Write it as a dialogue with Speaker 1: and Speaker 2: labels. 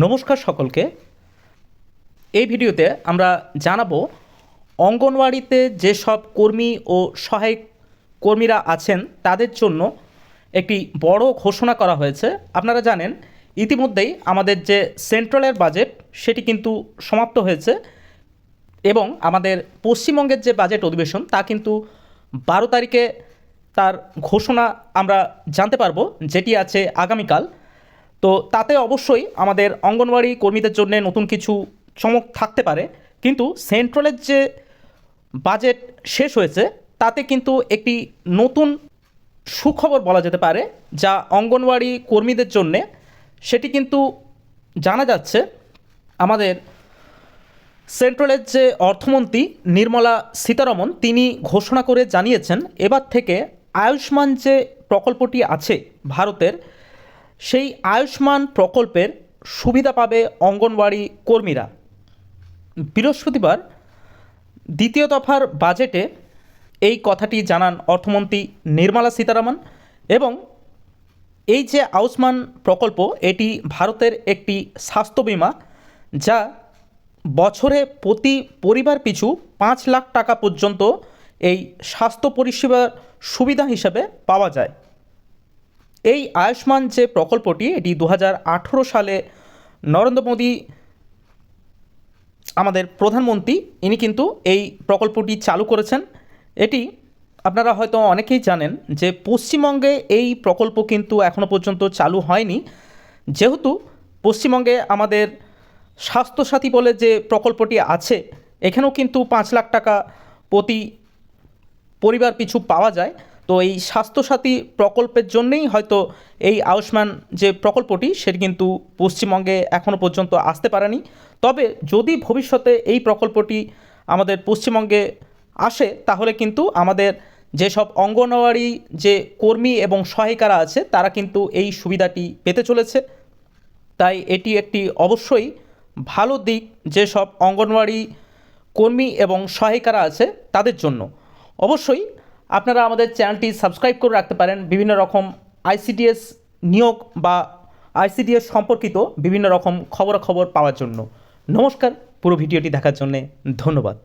Speaker 1: নমস্কার সকলকে। এই ভিডিওতে আমরা জানাব, অঙ্গনওয়াড়িতে যেসব কর্মী ও সহায়ক কর্মীরা আছেন, তাদের জন্য একটি বড় ঘোষণা করা হয়েছে। আপনারা জানেন, ইতিমধ্যেই আমাদের যে সেন্ট্রালের বাজেট, সেটি কিন্তু সমাপ্ত হয়েছে এবং আমাদের পশ্চিমবঙ্গের যে বাজেট অধিবেশন, তা কিন্তু বারো তারিখে তার ঘোষণা আমরা জানতে পারব, যেটি আছে আগামীকাল। তো তাতে অবশ্যই আমাদের অঙ্গনওয়াড়ি কর্মীদের জন্য নতুন কিছু চমক থাকতে পারে। কিন্তু সেন্ট্রালের যে বাজেট শেষ হয়েছে, তাতে কিন্তু একটি নতুন সুখবর বলা যেতে পারে, যা অঙ্গনওয়াড়ি কর্মীদের জন্যে সেটি কিন্তু জানা যাচ্ছে। আমাদের সেন্ট্রালের যে অর্থমন্ত্রী নির্মলা সীতারমন তিনি ঘোষণা করে জানিয়েছেন, এবার থেকে আয়ুষ্মান যে প্রকল্পটি আছে ভারতের সেই আয়ুষ্মান প্রকল্পের সুবিধা পাবে অঙ্গনওয়াড়ি কর্মীরা। বৃহস্পতিবার দ্বিতীয় দফার বাজেটে এই কথাটি জানান অর্থমন্ত্রী নির্মলা সীতারামন এবং এই যে আয়ুষ্মান প্রকল্প, এটি ভারতের একটি স্বাস্থ্য বিমা যা বছরে প্রতি পরিবার পিছু পাঁচ লাখ টাকা পর্যন্ত এই স্বাস্থ্য পরিষেবার সুবিধা হিসাবে পাওয়া যায়। এই আয়ুষ্মান যে প্রকল্পটি, এটি দু হাজার আঠেরো সালে নরেন্দ্র মোদী, আমাদের প্রধানমন্ত্রী, ইনি কিন্তু এই প্রকল্পটি চালু করেছেন। এটি আপনারা হয়তো অনেকেই জানেন যে পশ্চিমবঙ্গে এই প্রকল্প কিন্তু এখনও পর্যন্ত চালু হয়নি। যেহেতু পশ্চিমবঙ্গে আমাদের স্বাস্থ্যসাথী বলে যে প্রকল্পটি আছে, এখানেও কিন্তু পাঁচ লাখ টাকা প্রতি পরিবার পিছু পাওয়া যায়। তো এই স্বাস্থ্যসাথী প্রকল্পের জন্যেই হয়তো এই আয়ুষ্মান যে প্রকল্পটি, সেটি কিন্তু পশ্চিমবঙ্গে এখনও পর্যন্ত আসতে পারেনি। তবে যদি ভবিষ্যতে এই প্রকল্পটি আমাদের পশ্চিমবঙ্গে আসে, তাহলে কিন্তু আমাদের যেসব অঙ্গনওয়াড়ি যে কর্মী এবং সহায়িকারা আছে, তারা কিন্তু এই সুবিধাটি পেতে চলেছে। তাই এটি একটি অবশ্যই ভালো দিক যেসব অঙ্গনওয়াড়ি কর্মী এবং সহায়িকারা আছে তাদের জন্য। অবশ্যই আপনারা আমাদের চ্যানেলটি সাবস্ক্রাইব করে রাখতে পারেন। বিভিন্ন রকম আইসিডিএস নিয়োগ বা আইসিডিএস সম্পর্কিত বিভিন্ন রকম খবরাখবর পাওয়ার জন্য। নমস্কার, পুরো ভিডিওটি দেখার জন্যে ধন্যবাদ।